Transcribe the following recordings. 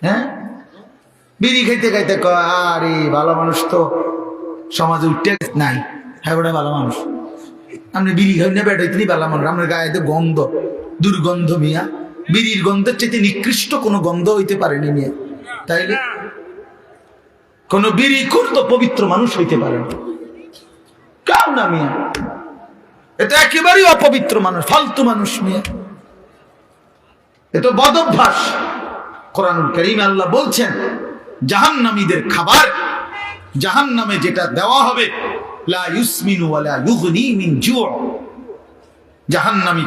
হ্যাঁ? বিড়ি খাইতে খাইতে কয়, আরে, ভালো মানুষ তো সমাজে উঠতে নাই। হ্যাঁ ভালো মানুষ। আপনি বিড়ি খাই না বেটাইতে ভালো মানুষ। আপনার গায়ে তো গন্ধ, দুর্গন্ধ মিয়া। বিড়ির গন্ধের চাইতে নিকৃষ্ট কোনো গন্ধ হইতে পারেনি মিয়া। তাইলে কোন বিড়ি তো পবিত্র মানুষ হইতে পারে না। না মিয়া। এটা একেবারেই অপবিত্র মানুষ, ফালতু মানুষ মিয়া। এ তো বদভ্যাস। কোরআনুল করিম আল্লাহ বলছেন, জাহান্নামীদের খাবার, জাহান্নামে যেটা দেওয়া হবে মিন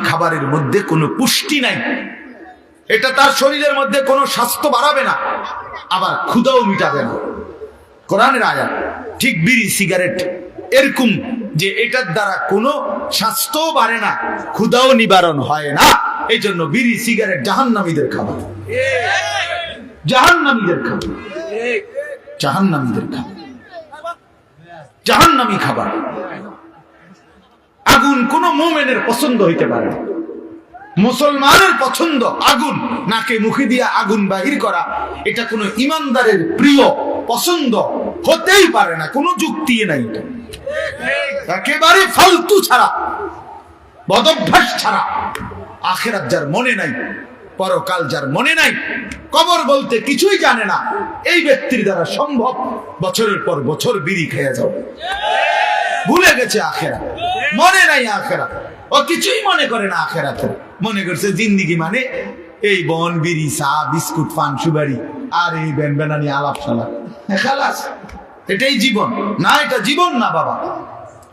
খাবারের মধ্যে কোনো পুষ্টি নাই। এটা তার শরীরের মধ্যে কোনো স্বাস্থ্য বাড়াবে না, আবার ক্ষুদাও মিটাবে না। কোরআনের আয়াত, ঠিক বিড়ি, সিগারেট, এরকম যে এটার দ্বারা কোনো স্বাস্থ্যও বাড়ে না, ক্ষুদাও নিবারণ হয় না। এই জন্য বিড়ি, সিগারেট জাহান্নামীদের খাবার। জাহান্নামীদের খাবার। জাহান্নামীদের খাবার। জাহান্নামী খাবার। আগুন কোন মোমেনের পছন্দ হইতে পারে মুসলমানের পছন্দ আগুন নাকে মুখে দিয়া আগুন বাহির করা এটা কোনো ইমানদারের প্রিয় পছন্দ হতেই পারে না কোনো যুক্তি নাই একেবারে ফালতু ছাড়া বদভ্যাস ছাড়া আখেরাত যার মনে নাই পরকাল যার মনে নাই, কবর বলতে কিছুই জানে না। এই ব্যক্তির দ্বারা সম্ভব, বছরের পর বছর বিড়ি খেয়ে যাও। ভুলে গেছে আখেরা মনে নাই আখেরা ও কিছুই মনে করে না আখেরাতে। মনে করছে জিন্দিগি মানে এই বন, বিড়ি, চা, বিস্কুট, পান সুবারি আর এই বেন বেনানি, আলাপ সালা খালাস, এটাই জীবন। না, এটা জীবন না, বাবা।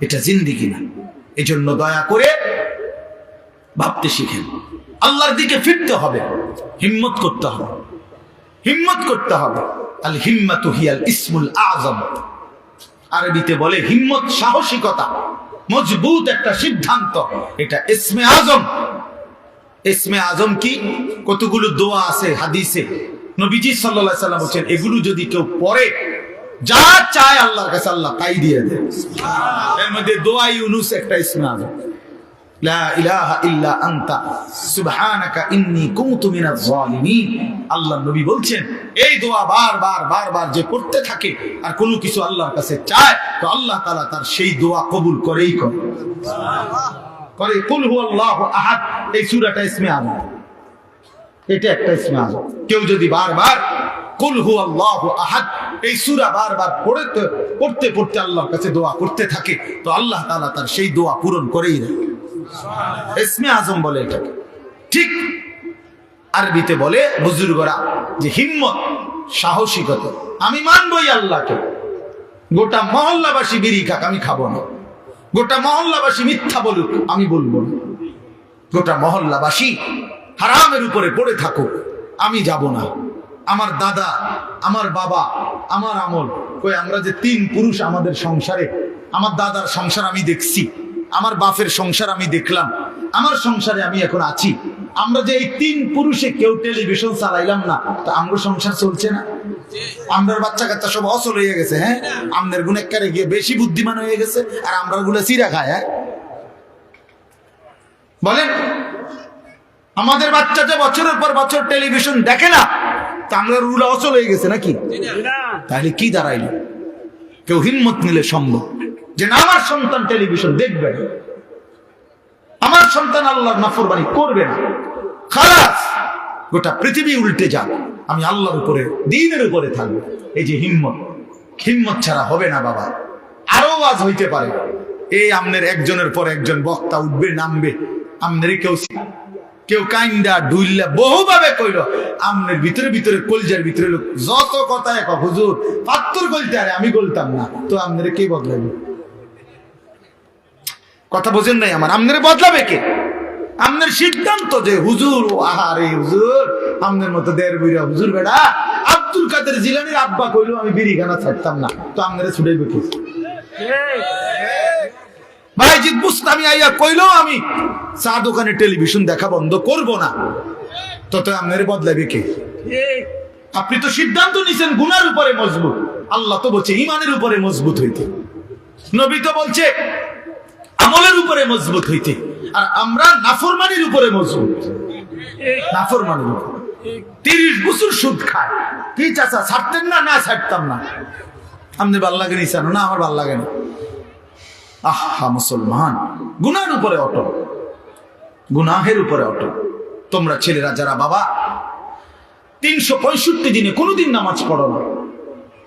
এটা জিন্দিগি না। এজন্য দয়া করে ভাবতে শিখেন। আল্লাহর দিকে ফিরতে হবে। হিম্মত করতে হবে। হিম্মত করতে হবে। আল হিম্মাতু হিয়াল ইসমুল আজম আরবিতে বলে হিম্মত সাহসিকতা, মজবুত একটা সিদ্ধান্ত। এটা ইসমে আজম। ইসমে আজম কি? কতগুলো দোয়া আছে হাদিসে। নবীজি সাল্লাল্লাহু সাল্লাম বলছেন, এগুলো যদি কেউ পড়ে, যা চায় আল্লাহর কাছে আল্লাহ তাই দিয়ে দেয় এর মধ্যে দোয়া ইউনুস একটা ইসমে আজম। আল্লাহ নবী বলছেন, এই দোয়া বারবার বারবার যে পড়তে থাকে, আর কোনো কিছু আল্লাহর কাছে চায়, তো আল্লাহ তাআলা তার সেই দোয়া কবুল করেই করে। করে, কুল হুয়াল্লাহু আহাদ, এই সূরাটা ইসমে আজম এটা একটা ইসমে কেউ যদি বারবার কুল হুয়াল্লাহু আহাদ, এই সূরা বারবার পড়তে পড়তে পড়তে আল্লাহর কাছে দোয়া করতে থাকে, তো আল্লাহ তাআলা তার সেই দোয়া পূরণ করেই দেয়। ইসমে আজম বলে এটাকে। ঠিক আরবিতে বলে বুজুর্গরা যে হিম্মত, সাহসিকতা। আমি মানবই আল্লাহকে। গোটা মহল্লাবাসী বিড়ি খাক, আমি খাব না। গোটা মহল্লাবাসী মিথ্যা বলুক, আমি বলব না। গোটা মহল্লাবাসী হারামের উপরে পড়ে থাকুক, আমি যাব না। আমার দাদা, আমার বাবা, আমার আমল। কই, আমরা যে তিন পুরুষ আমাদের সংসারে, আমার দাদার সংসার আমি দেখছি। আমার বাপের সংসার আমি দেখলাম। আমার সংসারে আমি এখন আছি। আমরা যে এই তিন পুরুষে কেউ টেলিভিশন চালাইলাম না তা আমরা সংসার চলছে না। আমরার বাচ্চা কাচ্চা সব অসল হয়ে গেছে হ্যাঁ? আমদের গুণেকারে গিয়ে বেশি বুদ্ধিমান হয়ে গেছে আর আমরা গুলো চিরা খায় হ্যাঁ? বলেন আমাদের বাচ্চা যে বছরের পর বছর টেলিভিশন দেখে না তা আমরা রুলা অচল হয়ে গেছে নাকি? তাহলে কি দাঁড়াইলো? কেউ হিম্মত নিলে সম্ভব। যে না, আমার সন্তান টেলিভিশন দেখবে না। আমার সন্তান আল্লাহর নাফরবানি করবে না। খালাস, গোটা পৃথিবী উল্টে যাক। আমি আল্লাহর উপরে, দিনের উপরে থাকব। এই যে হিম্মত হিম্মত ছাড়া হবে না বাবা। আরও আজ হইতে পারে। এই আমনের একজনের পর একজন বক্তা উঠবে, নামবে। আমনের কেউ কেউ কাইন্দা ডুইল্লা বহুভাবে কইল, আমনের ভিতরে ভিতরে, কলজার ভিতরে লোক, যত কথা এক, হুজুর, পাত্তর গলতে আরে আমি গলতাম না। তো আমনের কে বদলাবে কথা বোঝেন নাই আমার। আমনের বদলাবে কে? আমনের সিদ্ধান্ত যে, হুজুর আহারে হুজুর, আমনের মতো দেড় বইরা হুজুর বেড়া, আব্দুল কাদের জিলানির আব্বা কইলো আমি বিড়িখানা ছাড়তাম না, তো আমনের ছুটাইবে কে? ভাইজিৎ বুস্তামি আইয়া কইলো আমি, চা দোকানে টেলিভিশন দেখা বন্ধ করব না। তত আমনের বদলাবে কে? আপনি তো সিদ্ধান্ত নিছেন গুনার উপরে মজবুত। আল্লাহ তো বলছে ইমানের উপরে মজবুত হইতে। নবী তো বলছে আমলের উপরে মজবুত হইতে। আর আমরা নাফরমানির উপরে মজবুত। নাফরমানির উপরে। তিরিশ বছর সুদ খায়। কি চাচা, ছাড়তেন না? না, ছাড়তাম না। আপনি ভালো লাগে নিছেন না, আমার ভালো লাগে না। আহা, মুসলমান। গুনার উপরে অটল। গুনাহের উপরে অটল। তোমরা ছেলেরা, যারা বাবা, তিনশো পঁয়ষট্টি দিনে কোনোদিন নামাজ পড়ো না।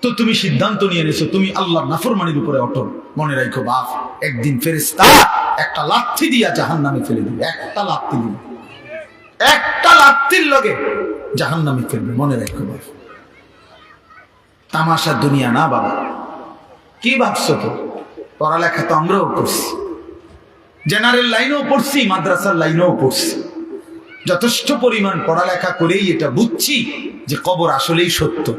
তো তুমি সিদ্ধান্ত নিয়ে নিছো তুমি আল্লাহ নাফরমানির উপরে অটল। মনে রাখো বাপ। একদিন ফেরেস্তা একটা লাথি দিয়া জাহান নামে ফেলে দিবে, একটা লাথি দিবে একটা লাথির লগে জাহান নামে ফেলবে, মনে রাখো বাপ। তামাশা দুনিয়া না বাবা। কি ভাবছ তো? পড়ালেখা তো আমরাও করছি। জেনারেল লাইনেও পড়ছি, মাদ্রাসার লাইনেও পড়ছি। যথেষ্ট পরিমাণ পড়ালেখা করেই এটা বুঝছি যে কবর আসলেই সত্য।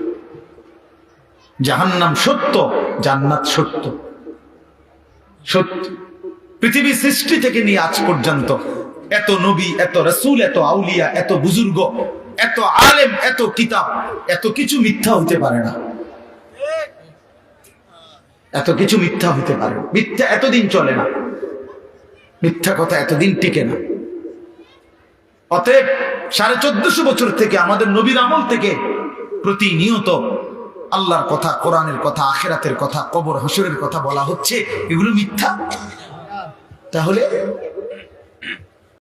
জাহান্নাম সত্য, জান্নাত সত্য। সত্য। পৃথিবী সৃষ্টি থেকে নিয়ে আজ পর্যন্ত এত নবী, এত রসুল, এত আউলিয়া, এত বুজুর্গ, এত আলেম, এত কিতাব, এত কিছু মিথ্যা হতে পারে না। এত কিছু মিথ্যা হতে পারে মিথ্যা এতদিন চলে না। মিথ্যা কথা এতদিন টিকে না। অতএব সাড়ে চোদ্দশো বছর থেকে আমাদের নবীর আমল থেকে প্রতিনিয়ত আল্লাহর কথা কোরআনের কথা আখেরাতের কথা কবর হসরের কথা বলা হচ্ছে এগুলো মিথ্যা? তাহলে